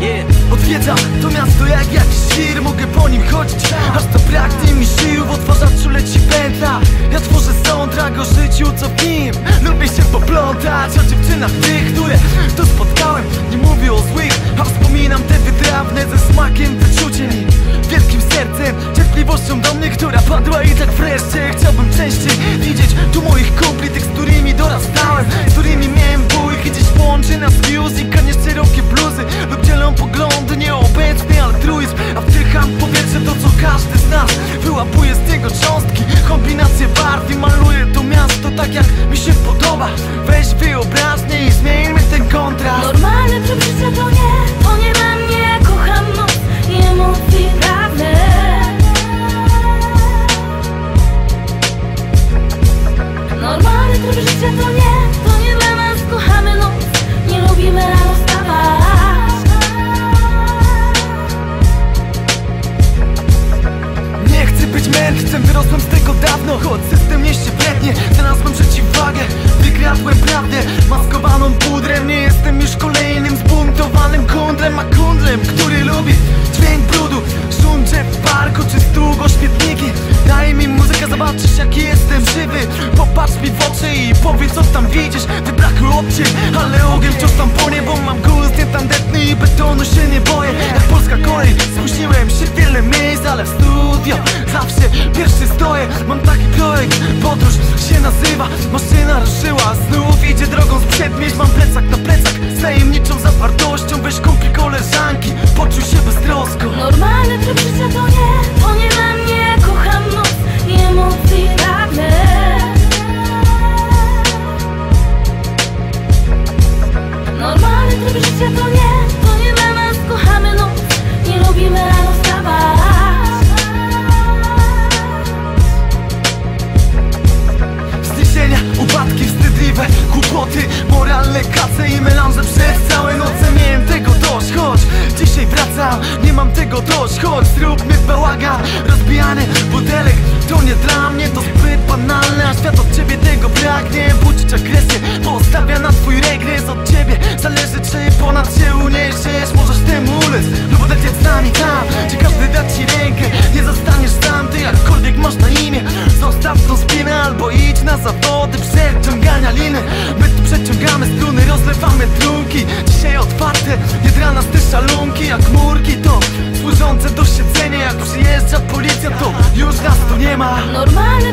Yeah. Odwiedzam to miasto jak jakiś świr Mogę po nim chodzić, aż to braknie mi sił W odtwarzaczu leci pętla. Ja tworzę soundtrack o życiu co w nim. Lubię się poplątać o dziewczynach tych, które tu spotkałem. Nie mówię o złych, a wspominam te wytrawne Kombinacje barw i maluję to miasto tak jak mi się podoba. Weź wyobraźnię i zmieńmy ten kontrast być mędrcem, wyrosłem z tego dawno. Choć system mieście brednie, znalazłem przeciwwagę. Wykradłem prawdę, maskowaną pudrem Nie jestem już kolejnym zbuntowanym kundlem. A kundlem, który lubi dźwięk brudu. Szum w parku czy długo śmietniki. Daj mi muzykę, zobaczysz jaki jestem żywy. Popatrz mi w oczy i powiedz co tam widzisz. Wybrakło obcień, ale ogień wciąż tam płonie Bo mam gust nietandetny i betonu się nie boję. Jak polska kolej, spóźniłem się wiele miejsc Ale w studio zawsze pierwszy stoję Mam taki projekt, podróż się nazywa Maszyna ruszyła, znów idzie drogą z przedmieść Mam plecak na plecak z tajemniczą zawartością Weź kumpli koleżanki, poczuj się beztrosko. Normalny tryb życia to nie, to nie dla mnie Kocham noc emocje prawne Normalny tryb życia to nie, kłopoty Moralne kace i melanże przez całe noce. Miałem tego dość, choć dzisiaj wracam Nie mam tego dość, choć zróbmy bałagan. Rozbijany butelek, to nie dla mnie To zbyt banalne, a świat od ciebie tego pragnie Albo idź na zawody Przeciągania liny. My tu przeciągamy struny, rozlewamy trunki. Dzisiaj otwarte, nie dla nas te szalunki. Jak murki to służące do siedzenia. Jak przyjeżdża policja to już nas tu nie ma. Normalny